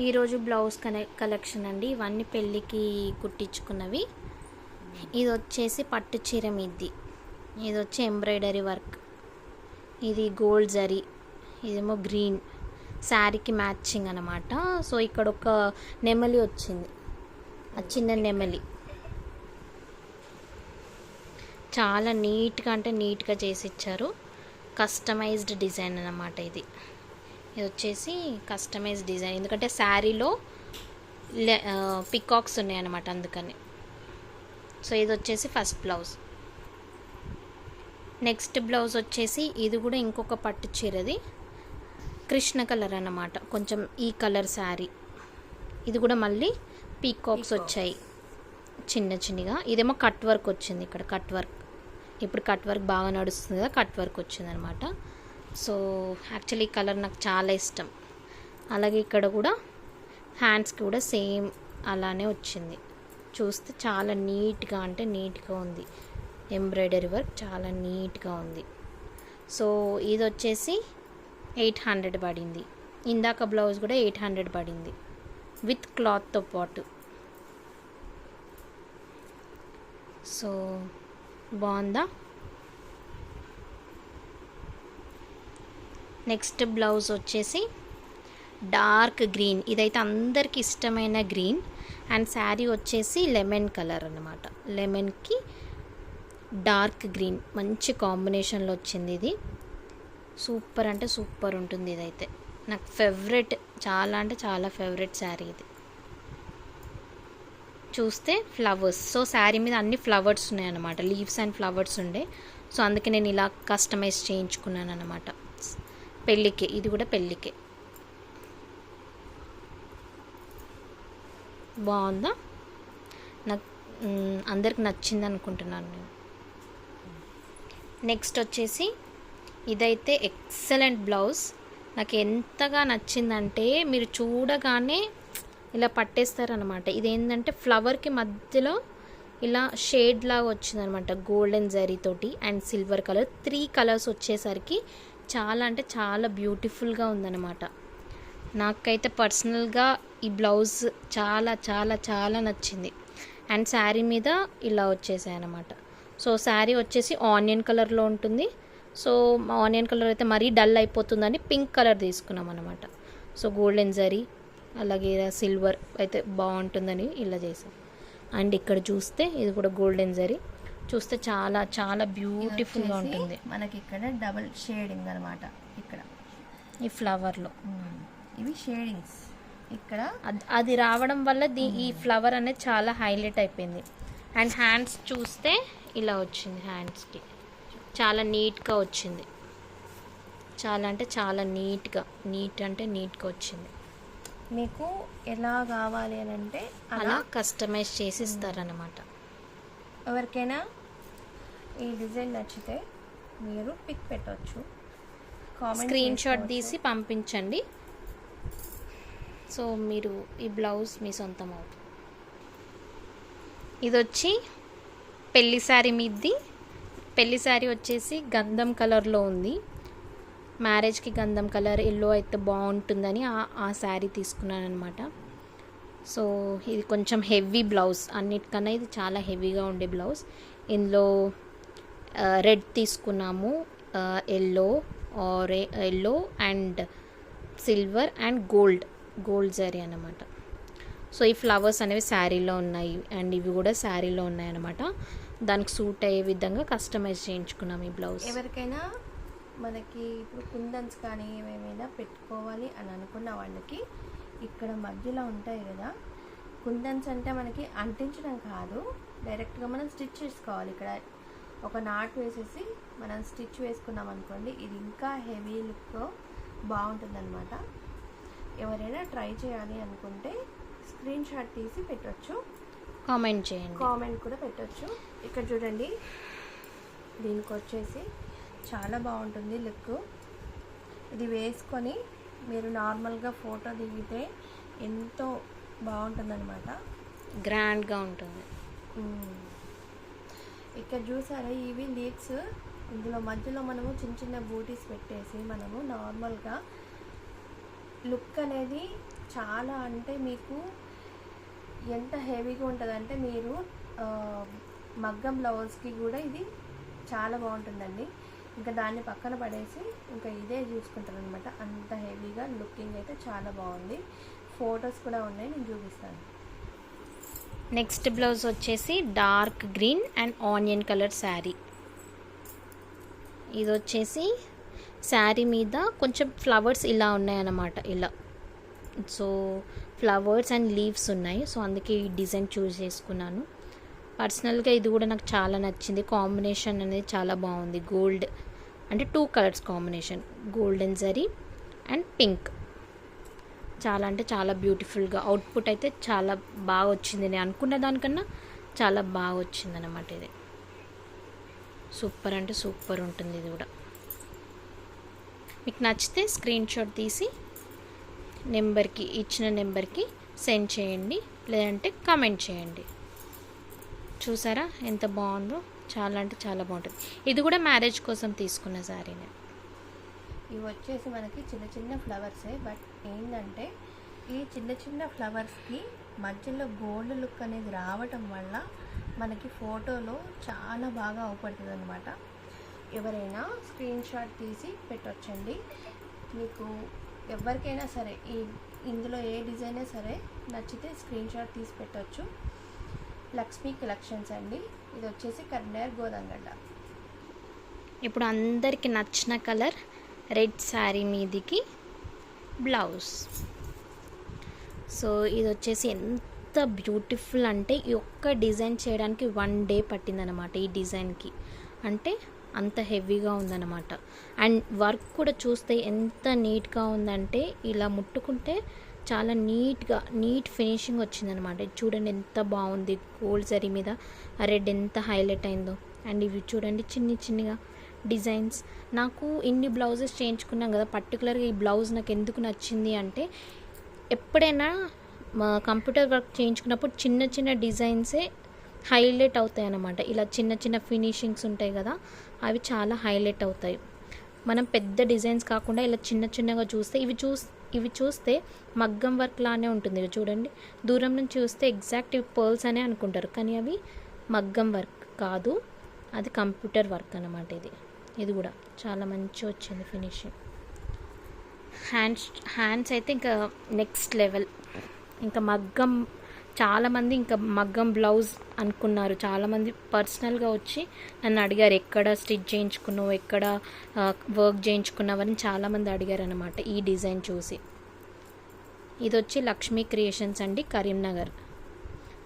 ఈరోజు blouse కనె collection అండి. ఇవన్నీ పెళ్ళికి కుట్టించుకున్నవి. ఇది వచ్చేసి పట్టు చీర మిద్ది. ఇది వచ్చి ఎంబ్రాయిడరీ వర్క్. ఇది గోల్డ్ జరీ. ఇదేమో గ్రీన్. శారీకి మ్యాచింగ్ అనమాట సో ఇక్కడ ఒక నెమలి వచ్చింది. ఆ చిన్న నెమలి. చాలా నీట్గా అంటే నీట్గా చేసి ఇచ్చారు. కస్టమైజ్డ్ డిజైన్ అన్నమాట ఇది. ఇది వచ్చేసి కస్టమైజ్ డిజైన్ ఎందుకంటే శారీలో లె పికాక్స్ ఉన్నాయన్నమాట అందుకని. సో ఇది వచ్చేసి ఫస్ట్ బ్లౌజ్ నెక్స్ట్ బ్లౌజ్ వచ్చేసి ఇది కూడా ఇంకొక పట్టు చీరది. కృష్ణ కలర్ అన్నమాట. కొంచెం ఈ కలర్ శారీ. ఇది కూడా మళ్ళీ పీకాక్స్ వచ్చాయి. చిన్న చిన్నగా. ఇదేమో కట్ వర్క్ వచ్చింది ఇక్కడ. కట్ వర్క్ ఇప్పుడు కట్ వర్క్ బాగా నడుస్తుంది కదా కట్ వర్క్ వచ్చింది అనమాట సో యాక్చువల్లీ కలర్ నాకు చాలా ఇష్టం. అలాగే ఇక్కడ కూడా హ్యాండ్స్కి కూడా సేమ్ అలానే వచ్చింది. చూస్తే చాలా నీట్గా అంటే నీట్గా ఉంది. ఎంబ్రాయిడరీ వర్క్ చాలా నీట్గా ఉంది. సో ఇది వచ్చేసి ఎయిట్ హండ్రెడ్ పడింది. ఇందాక బ్లౌజ్ కూడా ఎయిట్ హండ్రెడ్ పడింది. విత్ క్లాత్తో పాటు. సో బాగుందా? నెక్స్ట్ బ్లౌజ్ వచ్చేసి డార్క్ గ్రీన్. ఇదైతే అందరికి ఇష్టమైన గ్రీన్. అండ్ శారీ వచ్చేసి లెమన్ కలర్ అనమాట లెమన్కి డార్క్ గ్రీన్. మంచి కాంబినేషన్లో వచ్చింది ఇది. సూపర్ అంటే సూపర్ ఉంటుంది ఇదైతే. నాకు ఫేవరెట్ చాలా అంటే చాలా ఫేవరెట్ శారీ ఇది. చూస్తే ఫ్లవర్స్. సో శారీ మీద అన్ని ఫ్లవర్స్ ఉన్నాయన్నమాట. లీవ్స్ అండ్ ఫ్లవర్స్ ఉండే. సో అందుకే నేను ఇలా కస్టమైజ్ చేయించుకున్నాను అనమాట పెళ్ళికే ఇది కూడా పెళ్ళికే. బాగుందా? నాకు అందరికి నచ్చింది అనుకుంటున్నాను నేను. నెక్స్ట్ వచ్చేసి ఇదైతే ఎక్సలెంట్ బ్లౌజ్. నాకు ఎంతగా నచ్చిందంటే మీరు చూడగానే ఇలా పట్టేస్తారనమాట ఇదేంటంటే ఫ్లవర్కి మధ్యలో ఇలా షేడ్ లాగా వచ్చిందనమాట golden జరీతోటి and silver colour. Three colours వచ్చేసరికి చాలా అంటే చాలా బ్యూటిఫుల్గా ఉందన్నమాట. నాకైతే పర్సనల్గా ఈ బ్లౌజ్ చాలా చాలా చాలా నచ్చింది. అండ్ శారీ మీద ఇలా వచ్చేసాయి అనమాట సో శారీ వచ్చేసి ఆనియన్ కలర్లో ఉంటుంది. సో ఆనియన్ కలర్ అయితే మరీ డల్ అయిపోతుందని పింక్ కలర్ తీసుకున్నాం అనమాట సో గోల్డెన్ జరీ అలాగే సిల్వర్ అయితే బాగుంటుందని ఇలా చేసాం. అండ్ ఇక్కడ చూస్తే ఇది కూడా గోల్డెన్ జరీ. చూస్తే చాలా చాలా బ్యూటిఫుల్గా ఉంటుంది. మనకి ఇక్కడ డబుల్ షేడింగ్ అనమాట. ఇక్కడ. ఈ ఫ్లవర్లో ఇవి షేడింగ్స్ ఇక్కడ అద్- రావడం వల్ల దీ ఈ ఫ్లవర్ అనేది చాలా హైలైట్ అయిపోయింది. అండ్ హ్యాండ్స్ చూస్తే ఇలా వచ్చింది హ్యాండ్స్కి చాలా నీట్గా వచ్చింది. చాలా అంటే చాలా నీట్గా నీట్ అంటే నీట్గా వచ్చింది. మీకు ఎలా కావాలి అని అంటే అలా అలా కస్టమైజ్ చేసి ఇస్తారనమాట ఎవరికైనా ఈ డిజైన్ నచ్చితే మీరు పిక్ పెట్టవచ్చు స్క్రీన్ షాట్ తీసి పంపించండి. సో మీరు ఈ బ్లౌజ్ మీ సొంతం అవుతుంది. ఇది వచ్చి పెళ్ళి శారీ మీది పెళ్ళి శారీ వచ్చేసి గంధం కలర్లో ఉంది. మ్యారేజ్కి గంధం కలర్ ఎల్లో అయితే బాగుంటుందని ఆ- ఆ శారీ తీసుకున్నాను అనమాట సో ఇది కొంచెం హెవీ బ్లౌజ్ అన్నిటికన్నా ఇది చాలా హెవీగా ఉండే బ్లౌజ్. ఇందులో రెడ్ తీసుకున్నాము yellow array yellow and silver and gold gold zari అన్నమాట. సో ఈ ఫ్లవర్స్ అనేవి శారీలో ఉన్నాయి అండ్ ఇవి కూడా శారీలో ఉన్నాయన్నమాట. దానికి సూట్ అయ్యే విధంగా కస్టమైజ్ చేయించుకున్నాం ఈ బ్లౌజ్. ఎవరికైనా మనకి ఇప్పుడు కుందన్స్ కానీ ఏమైనా పెట్టుకోవాలి అని అనుకున్న వాళ్ళకి ఇక్కడ మధ్యలో ఉంటాయి కదా కుందన్స్ అంటే మనకి అంటించడం కాదు. డైరెక్ట్గా మనం స్టిచ్ చేసుకోవాలి. ఇక్కడ ఒక నాట్ వేసేసి మనం స్టిచ్ వేసుకున్నాం అనుకోండి ఇది ఇంకా హెవీ లుక్తో బాగుంటుందన్నమాట. ఎవరైనా ట్రై చేయాలి అనుకుంటే స్క్రీన్ షాట్ తీసి పెట్టవచ్చు కామెంట్ చేయండి. కామెంట్ కూడా పెట్టొచ్చు. ఇక్కడ చూడండి దీనికి వచ్చేసి చాలా బాగుంటుంది లుక్ ఇది వేసుకొని మీరు నార్మల్గా ఫోటో దిగితే ఎంతో బాగుంటుందన్నమాట. గ్రాండ్గా ఉంటుంది. ఇక్కడ చూసారా ఇవి లీవ్స్? ఇందులో మధ్యలో మనము చిన్న చిన్న బూటీస్ పెట్టేసి మనము నార్మల్గా లుక్ అనేది చాలా అంటే మీకు ఎంత హెవీగా ఉంటుందంటే మీరు మగ్గం బ్లౌజ్కి కూడా ఇది చాలా బాగుంటుందండి. ఇంకా దాన్ని పక్కన పడేసి ఇంకా ఇదే చూసుకుంటారు అనమాట అంత హెవీగా లుకింగ్ అయితే చాలా బాగుంది. ఫొటోస్ కూడా ఉన్నాయి నేను చూపిస్తాను. నెక్స్ట్ బ్లౌజ్ వచ్చేసి dark green and onion colour sari. ఇది వచ్చేసి శారీ మీద కొంచెం ఫ్లవర్స్ ఇలా ఉన్నాయన్నమాట ఇలా. సో ఫ్లవర్స్ అండ్ లీవ్స్ ఉన్నాయి. సో అందుకే ఈ డిజైన్ చూస్ చేసుకున్నాను. పర్సనల్గా ఇది కూడా నాకు చాలా నచ్చింది. కాంబినేషన్ అనేది చాలా బాగుంది. గోల్డ్ అంటే two colours combination. Golden zari and pink. చాలా అంటే చాలా బ్యూటిఫుల్గా అవుట్పుట్ అయితే చాలా బాగా వచ్చింది. నేను అనుకున్న దానికన్నా చాలా బాగా వచ్చింది అనమాట ఇది. సూపర్ అంటే సూపర్ ఉంటుంది ఇది కూడా. మీకు నచ్చితే స్క్రీన్ షాట్ తీసి నెంబర్కి ఇచ్చిన నెంబర్కి సెండ్ చేయండి. లేదంటే కమెంట్ చేయండి. చూసారా? ఎంత బాగుందో. చాలా అంటే చాలా బాగుంటుంది. ఇది కూడా మ్యారేజ్ కోసం తీసుకున్న శారీనే ఇవి వచ్చేసి మనకి చిన్న చిన్న ఫ్లవర్సే. బట్ ఏంటంటే ఈ చిన్న చిన్న ఫ్లవర్స్కి మధ్యలో గోల్డ్ లుక్ అనేది రావటం వల్ల మనకి ఫోటోలో చాలా బాగా అవుపడుతుంది అనమాట ఎవరైనా స్క్రీన్ షాట్ తీసి పెట్టొచ్చండి. మీకు ఎవరికైనా సరే ఈ ఇందులో ఏ డిజైన్ సరే నచ్చితే స్క్రీన్ షాట్ తీసి పెట్టొచ్చు. లక్ష్మీ కలెక్షన్స్ అండి. ఇది వచ్చేసి కరీంనగర్ గోదంగడ్డ. ఇప్పుడు అందరికి నచ్చిన కలర్ రెడ్ శారీ మీదికి బ్లౌజ్. సో ఇది వచ్చేసి ఎంత బ్యూటిఫుల్ అంటే ఈ ఒక్క డిజైన్ చేయడానికి వన్ డే పట్టిందనమాట ఈ డిజైన్కి. అంటే అంత హెవీగా ఉందన్నమాట. అండ్ వర్క్ కూడా చూస్తే ఎంత నీట్గా ఉందంటే ఇలా ముట్టుకుంటే చాలా నీట్గా నీట్ ఫినిషింగ్ వచ్చిందనమాట చూడండి ఎంత బాగుంది గోల్డ్ జరీ మీద. ఆ రెడ్ ఎంత హైలైట్ అయిందో. అండ్ ఇవి చూడండి చిన్ని చిన్నగా డిజైన్స్. నాకు ఇన్ని బ్లౌజెస్ చేయించుకున్నాం కదా పర్టికులర్గా ఈ బ్లౌజ్ నాకు ఎందుకు నచ్చింది అంటే ఎప్పుడైనా మా కంప్యూటర్ వర్క్ చేయించుకున్నప్పుడు చిన్న చిన్న డిజైన్సే హైలైట్ అవుతాయి అన్నమాట ఇలా చిన్న చిన్న ఫినిషింగ్స్ ఉంటాయి కదా అవి చాలా హైలైట్ అవుతాయి. మనం పెద్ద డిజైన్స్ కాకుండా ఇలా చిన్న చిన్నగా చూస్తే ఇవి చూస్తే ఇవి చూస్తే మగ్గం వర్క్ లానే ఉంటుంది ఇవి చూడండి. దూరం నుంచి చూస్తే ఎగ్జాక్ట్ ఇవి పర్ల్స్ అనే అనుకుంటారు. కానీ అవి మగ్గం వర్క్ కాదు. అది కంప్యూటర్ వర్క్ అన్నమాట ఇది. ఇది కూడా చాలా మంచి వచ్చింది ఫినిషింగ్ హ్యాండ్స్ హ్యాండ్స్ అయితే ఇంకా నెక్స్ట్ లెవెల్ ఇంకా మగ్గం చాలామంది ఇంకా మగ్గం బ్లౌజ్ అనుకున్నారు. చాలామంది పర్సనల్గా వచ్చి నన్ను అడిగారు ఎక్కడ స్టిచ్ చేయించుకున్నావు ఎక్కడ వర్క్ చేయించుకున్నావని చాలామంది అడిగారు అనమాట ఈ డిజైన్ చూసి. ఇది వచ్చి లక్ష్మీ క్రియేషన్స్ అండి కరీంనగర్.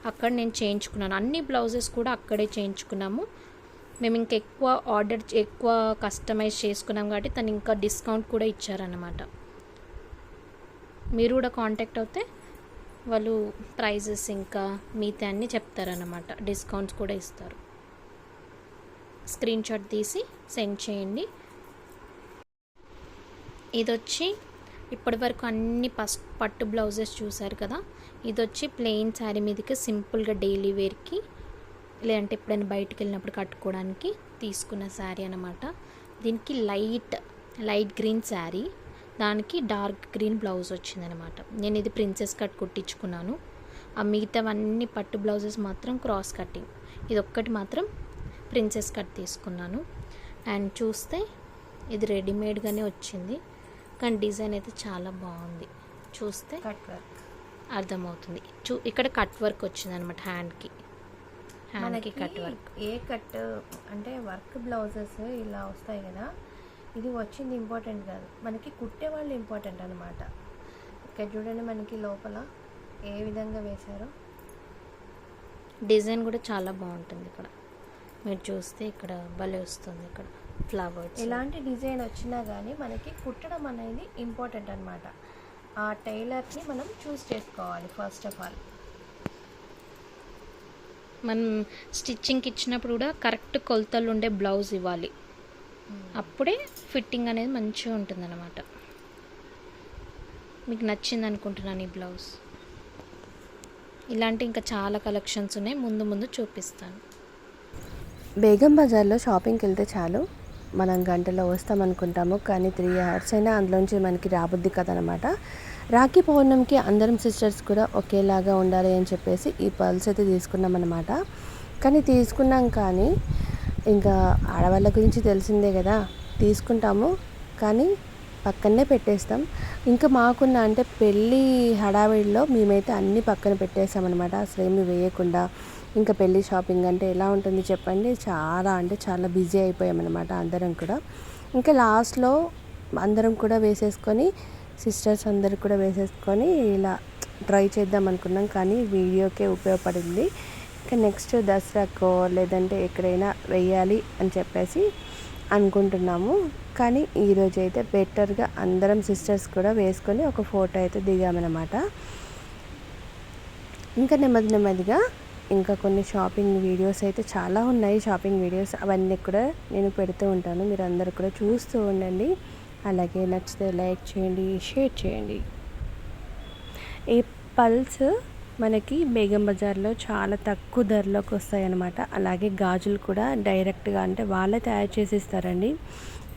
అక్కడ నేను చేయించుకున్నాను. అన్ని బ్లౌజెస్ కూడా అక్కడే చేయించుకున్నాము. మేము ఇంకా ఎక్కువ ఆర్డర్ ఎక్కువ కస్టమైజ్ చేసుకున్నాం కాబట్టి తను ఇంకా డిస్కౌంట్ కూడా ఇచ్చారన్నమాట. మీరు కూడా కాంటాక్ట్ అవుతే వాళ్ళు ప్రైజెస్ ఇంకా మిగతా అన్నీ చెప్తారనమాట డిస్కౌంట్స్ కూడా ఇస్తారు. స్క్రీన్ షాట్ తీసి సెండ్ చేయండి. ఇది వచ్చి ఇప్పటివరకు అన్ని పస్ పట్టు బ్లౌజెస్ చూసారు కదా? ఇది వచ్చి ప్లెయిన్ శారీ మీదకి సింపుల్గా డైలీ వేర్కి లేదంటే ఎప్పుడైనా బయటకు వెళ్ళినప్పుడు కట్టుకోవడానికి తీసుకున్న శారీ అనమాట దీనికి లైట్ లైట్ గ్రీన్ శారీ. దానికి డార్క్ గ్రీన్ బ్లౌజ్ వచ్చిందనమాట. నేను ఇది ప్రిన్సెస్ కట్ కుట్టించుకున్నాను. ఆ మిగతావన్నీ పట్టు బ్లౌజెస్ మాత్రం క్రాస్ కటింగ్ ఇది ఒక్కటి మాత్రం ప్రిన్సెస్ కట్ తీసుకున్నాను. అండ్ చూస్తే ఇది రెడీమేడ్గానే వచ్చింది. కానీ డిజైన్ అయితే చాలా బాగుంది. చూస్తే కట్ వర్క్ అర్థమవుతుంది. చూ ఇక్కడ కట్ వర్క్ వచ్చింది అనమాట హ్యాండ్కి హ్యాండ్కి కట్ వర్క్ ఏ కట్ అంటే వర్క్ బ్లౌజెస్ ఇలా వస్తాయి కదా ఇది వచ్చింది ఇంపార్టెంట్ కాదు. మనకి కుట్టే వాళ్ళు ఇంపార్టెంట్ అనమాట ఇక్కడ చూడండి మనకి లోపల ఏ విధంగా వేశారో. డిజైన్ కూడా చాలా బాగుంటుంది ఇక్కడ. మీరు చూస్తే ఇక్కడ భలే వస్తుంది ఇక్కడ ఫ్లవర్స్. ఎలాంటి డిజైన్ వచ్చినా కానీ మనకి కుట్టడం అనేది ఇంపార్టెంట్ అనమాట ఆ టైలర్ని మనం చూస్ చేసుకోవాలి ఫస్ట్ ఆఫ్ ఆల్. మనం స్టిచ్చింగ్కి ఇచ్చినప్పుడు కూడా కరెక్ట్ కొలతలు ఉండే బ్లౌజ్ ఇవ్వాలి. అప్పుడే ఫిట్టింగ్ అనేది మంచిగా ఉంటుంది అనమాట మీకు నచ్చింది అనుకుంటున్నాను ఈ బ్లౌజ్. ఇలాంటి ఇంకా చాలా కలెక్షన్స్ ఉన్నాయి. ముందు ముందు చూపిస్తాను. బేగం బజార్లో షాపింగ్కి వెళ్తే చాలు. మనం గంటలో వస్తాం అనుకుంటాము. కానీ త్రీ అవర్స్ అయినా అందులోంచి మనకి రాబుద్ది కదనమాట రాఖీ పౌర్ణమికి అందరం సిస్టర్స్ కూడా ఒకేలాగా ఉండాలి అని చెప్పేసి ఈ పర్ల్స్ అయితే తీసుకున్నాం అనమాట కానీ తీసుకున్నాం కానీ ఇంకా ఆడవాళ్ళ గురించి తెలిసిందే కదా తీసుకుంటాము. కానీ పక్కనే పెట్టేస్తాం. ఇంకా మాకున్న అంటే పెళ్ళి హడావిడిలో మేమైతే అన్నీ పక్కన పెట్టేస్తామన్నమాట. అసలు ఏమి వేయకుండా. ఇంకా పెళ్ళి షాపింగ్ అంటే ఎలా ఉంటుంది చెప్పండి. చాలా అంటే చాలా బిజీ అయిపోయామన్నమాట అందరం కూడా. ఇంకా లాస్ట్లో అందరం కూడా వేసేసుకొని సిస్టర్స్ అందరు కూడా వేసేసుకొని ఇలా ట్రై చేద్దాం అనుకున్నాం. కానీ వీడియోకే ఉపయోగపడింది. నెక్స్ట్ దసరాకో లేదంటే ఎక్కడైనా వెయ్యాలి అని చెప్పేసి అనుకుంటున్నాము. కానీ ఈరోజు అయితే బెటర్గా అందరం సిస్టర్స్ కూడా వేసుకొని ఒక ఫోటో అయితే దిగామన్నమాట. ఇంకా నెమ్మది నెమ్మదిగా ఇంకా కొన్ని షాపింగ్ వీడియోస్ అయితే చాలా ఉన్నాయి. షాపింగ్ వీడియోస్ అవన్నీ కూడా నేను పెడుతూ ఉంటాను. మీరు అందరు కూడా చూస్తూ ఉండండి. అలాగే నచ్చితే లైక్ చేయండి షేర్ చేయండి. ఈ పల్స్ మనకి బేగం బజార్లో చాలా తక్కువ ధరలోకి వస్తాయన్నమాట. అలాగే గాజులు కూడా డైరెక్ట్గా అంటే వాళ్ళే తయారు చేసి ఇస్తారండి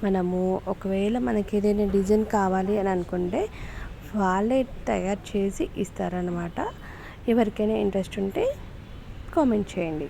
మనము ఒకవేళ మనకి ఏదైనా డిజైన్ కావాలి అని అనుకుంటే వాళ్ళే తయారు చేసి ఇస్తారనమాట ఎవరికైనా ఇంట్రెస్ట్ ఉంటే కామెంట్ చేయండి.